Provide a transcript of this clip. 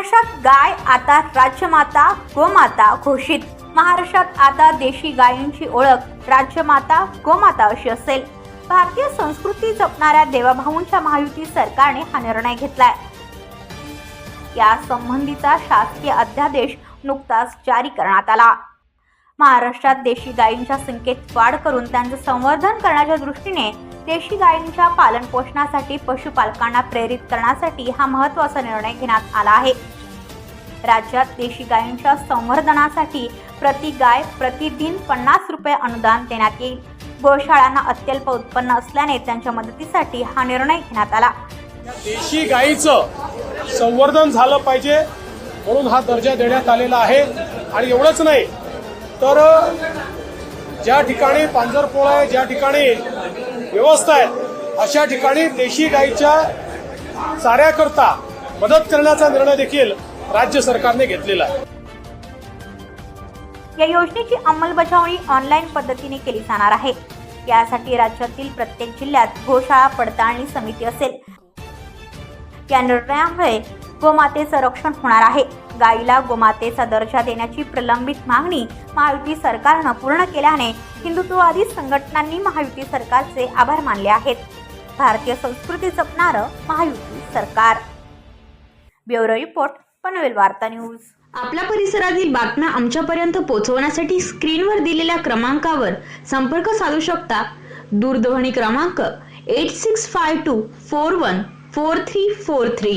महाराष्ट्रात गाय आता राज्यमाता गोमाता घोषित. महाराष्ट्रात आता देशी गायींची ओळख राज्यमाता गोमाता अशी असेल. भारतीय संस्कृती जपणाऱ्या देवाभाऊंच्या महायुती सरकारने हा निर्णय घेतलाय. या संबंधीचा शासकीय अध्यादेश नुकताच जारी करण्यात आला. महाराष्ट्रात देशी गायींच्या संख्येत वाढ करून त्यांचं संवर्धन करण्याच्या दृष्टीने देशी गायींच्या पालन पोषणासाठी पशुपालकांना प्रेरित करण्यासाठी हा महत्त्वाचा निर्णय घेण्यात आला आहे. राज्यात देशी गायींच्या संवर्धनासाठी प्रति गाय प्रतिदिन पन्नास रुपये अनुदान देण्यात येईल. गोशाळांना अत्यल्प उत्पन्न असल्याने त्यांच्या मदतीसाठी हा निर्णय घेण्यात आला. देशी गायीचं संवर्धन झालं पाहिजे म्हणून हा दर्जा देण्यात आलेला आहे. आणि एवढंच नाही तर ज्या ठिकाणी पांजरपोळ आहे ज्या ठिकाणी व्यवस्था आहेत अशा ठिकाणी देशी गाईच्या चाऱ्याकरता मदत करण्याचा निर्णय देखील राज्य सरकारने घेतलेला आहे. या योजनेची अंमलबजावणी ऑनलाईन पद्धतीने केली जाणार आहे. यासाठी राज्यातील प्रत्येक जिल्ह्यात गोशाळा पडताळणी समिती असेल. या निर्णयामुळे गोमातेचं रक्षण होणार आहे. गायीला गोमातेचा दर्जा देण्याची प्रलंबित मागणी महायुती सरकारनं पूर्ण केल्याने हिंदुत्ववादी संघटनांनी महायुती सरकारचे आभार मानले आहेत. भारतीय संस्कृती जपणारं महायुती सरकार. ब्युरो रिपोर्ट पनवेल वार्ता न्यूज. आपल्या परिसरातील बातम्या आमच्यापर्यंत पोहोचवण्यासाठी स्क्रीनवर दिलेल्या क्रमांकावर संपर्क साधू शकता. दूरध्वनी क्रमांक eight six five two four one four three four three